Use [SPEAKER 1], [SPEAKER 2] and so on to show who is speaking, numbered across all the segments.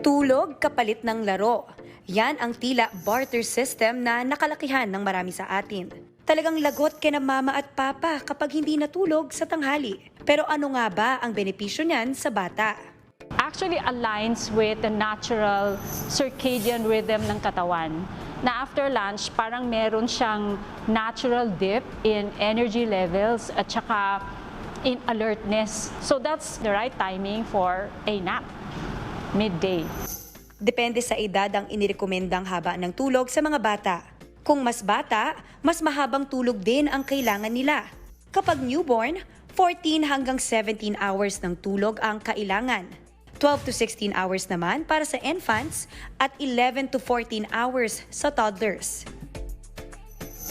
[SPEAKER 1] Tulog kapalit ng laro. Yan ang tila barter system na nakalakihan ng marami sa atin. Talagang lagot kina mama at papa kapag hindi natulog sa tanghali. Pero ano nga ba ang benepisyo niyan sa bata?
[SPEAKER 2] actually aligns with the natural circadian rhythm ng katawan. Na after lunch, parang meron siyang natural dip in energy levels at saka in alertness. So that's the right timing for a nap, midday.
[SPEAKER 1] Depende sa edad ang inirekomendang haba ng tulog sa mga bata. Kung mas bata, mas mahabang tulog din ang kailangan nila. Kapag newborn, 14 hanggang 17 hours ng tulog ang kailangan. 12 to 16 hours naman para sa infants at 11 to 14 hours sa toddlers.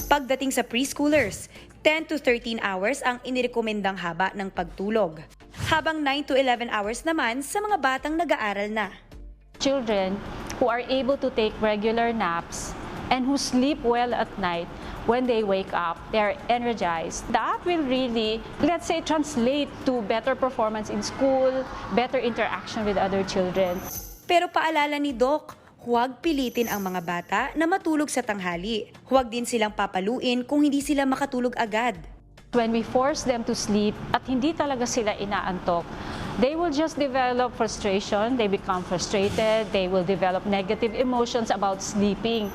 [SPEAKER 1] Pagdating sa preschoolers, 10 to 13 hours ang inirekomendang haba ng pagtulog. Habang 9 to 11 hours naman sa mga batang nag-aaral na.
[SPEAKER 2] Children who are able to take regular naps and who sleep well at night, when they wake up, they're energized. That will really, let's say, translate to better performance in school, better interaction with other children.
[SPEAKER 1] Pero paalala ni Doc, huwag pilitin ang mga bata na matulog sa tanghali. Huwag din silang papaluin kung hindi sila makatulog agad.
[SPEAKER 2] When we force them to sleep at hindi talaga sila inaantok, they will just develop frustration, they become frustrated, they will develop negative emotions about sleeping.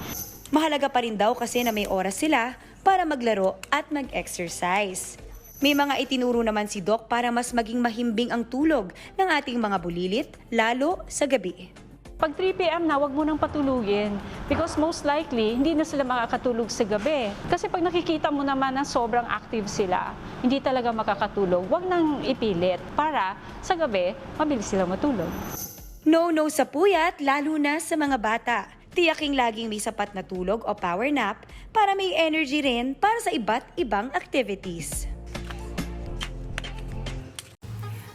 [SPEAKER 1] Mahalaga pa rin daw kasi na may oras sila para maglaro at mag-exercise. May mga itinuro naman si Doc para mas maging mahimbing ang tulog ng ating mga bulilit, lalo sa gabi.
[SPEAKER 2] Pag 3 p.m. na, wag mo nang patulugin. Because most likely, hindi na sila makakatulog sa gabi. Kasi pag nakikita mo naman na sobrang active sila, hindi talaga makakatulog, wag nang ipilit para sa gabi, mabilis sila matulog.
[SPEAKER 1] No-no sa puyat, lalo na sa mga bata. Tiyaking laging may sapat na tulog o power nap para may energy rin para sa iba't ibang activities.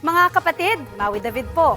[SPEAKER 3] Mga kapatid, Maui David po.